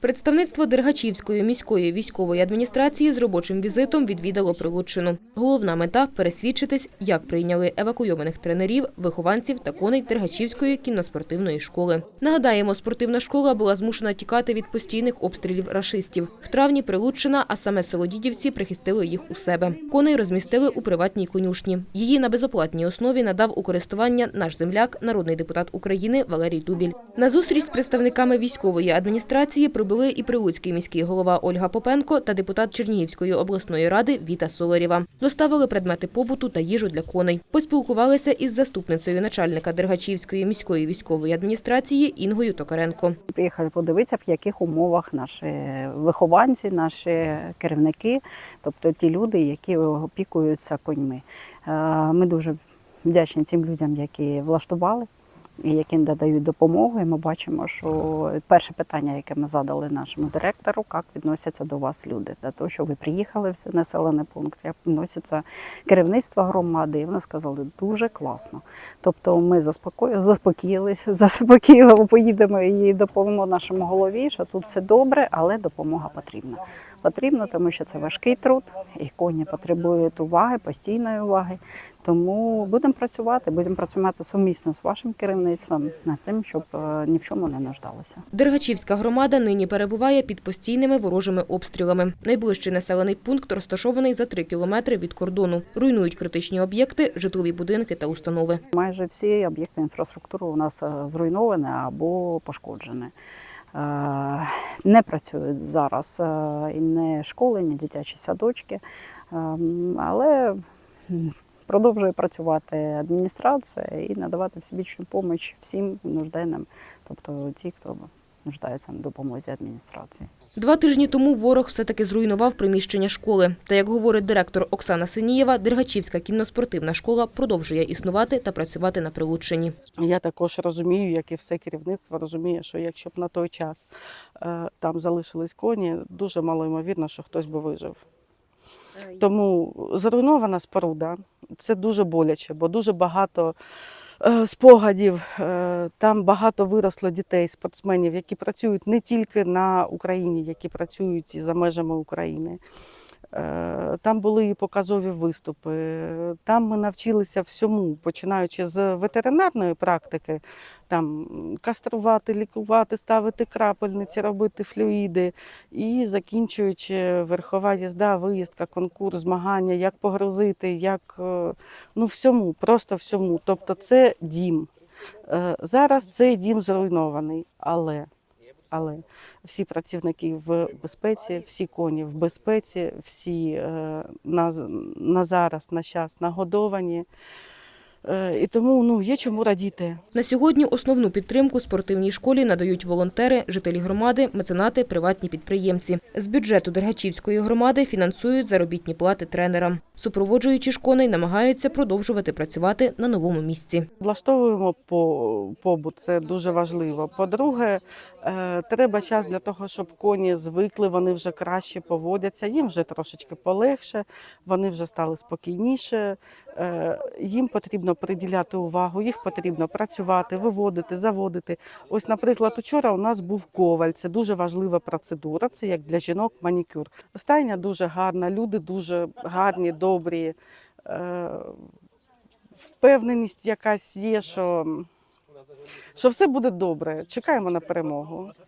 Представництво Дергачівської міської військової адміністрації з робочим візитом відвідало Прилуччину. Головна мета – пересвідчитись, як прийняли евакуйованих тренерів, вихованців та коней Дергачівської кінноспортивної школи. Нагадаємо, спортивна школа була змушена тікати від постійних обстрілів рашистів. В травні Прилуччина, а саме село Дідівці, прихистили їх у себе. Коней розмістили у приватній конюшні. Її на безоплатній основі надав у користування наш земляк, народний депутат України Валерій Дубіль. На зустріч з представниками військової адміністрації прибули і прилуцький міський голова Ольга Попенко та депутат Чернігівської обласної ради Віта Соларєва. Доставили предмети побуту та їжу для коней. Поспілкувалися із заступницею начальника Дергачівської міської військової адміністрації Інгою Токаренко. Приїхали подивитися, в яких умовах наші вихованці, наші керівники, тобто ті люди, які опікуються коньми. Е, Ми дуже вдячні цим людям, які влаштували які надають допомогу. І ми бачимо, що перше питання, яке ми задали нашому директору, як відносяться до вас люди, до того, що ви приїхали в цей населений пункт, як відноситься керівництво громади, і вони сказали дуже класно. Тобто ми заспокоїли, заспокоїлися, заспокійливо поїдемо і допомогмо нашому голові, що тут все добре, але допомога потрібна. Потрібно, тому що це важкий труд, і коні потребують уваги, постійної уваги. Тому будемо працювати, будемо працювати сумісно з вашим керівництвом над тим, щоб е, ні в чому не нуждалися. Дергачівська громада нині перебуває під постійними ворожими обстрілами. Найближчий населений пункт розташований за три кілометри від кордону. Руйнують критичні об'єкти, житлові будинки та установи. Майже всі об'єкти інфраструктури у нас е, зруйновані або пошкоджені. Е, Не працюють зараз і не школи, ні дитячі садочки, Ем, але продовжує працювати адміністрація і надавати всебічну допомогу всім нужденним, тобто ті, хто нуждається на допомозі адміністрації. Два тижні тому ворог все-таки зруйнував приміщення школи. Та, як говорить директор Оксана Синієва, Дергачівська кінноспортивна школа продовжує існувати та працювати на Прилуччині. Я також розумію, як і все керівництво розуміє, що якщо б на той час е, там залишились коні, дуже мало ймовірно, що хтось би вижив. Тому зруйнована споруда це дуже боляче, бо дуже багато е, спогадів. е, Там багато виросло дітей, спортсменів, які працюють не тільки на Україні, які працюють і за межами України. Е, Там були і показові виступи. Там ми навчилися всьому, починаючи з ветеринарної практики, там каструвати, лікувати, ставити крапельниці, робити флюїди, і закінчуючи верхова їзда, виїздка, конкурс, змагання, як погрузити, як е, ну всьому, просто всьому. Тобто це дім. Е, Зараз цей дім зруйнований, але, але всі працівники в безпеці, всі коні в безпеці, всі е, на, на зараз, на час нагодовані. Е, І тому ну, є чому радіти. На сьогодні основну підтримку спортивній школі надають волонтери, жителі громади, меценати, приватні підприємці. З бюджету Дергачівської громади фінансують заробітні плати тренерам. Супроводжуючи ж коней, намагаються продовжувати працювати на новому місці. Влаштовуємо по- побут, це дуже важливо. По-друге, треба час для того, щоб коні звикли, вони вже краще поводяться, їм вже трошечки полегше, вони вже стали спокійніше. Е, Їм потрібно приділяти увагу, їх потрібно працювати, виводити, заводити. Ось, наприклад, учора у нас був коваль. Це дуже важлива процедура. Це як для жінок манікюр. Стайня дуже гарна, люди дуже гарні, добрі. Е, Впевненість якась є, що, що все буде добре. Чекаємо на перемогу.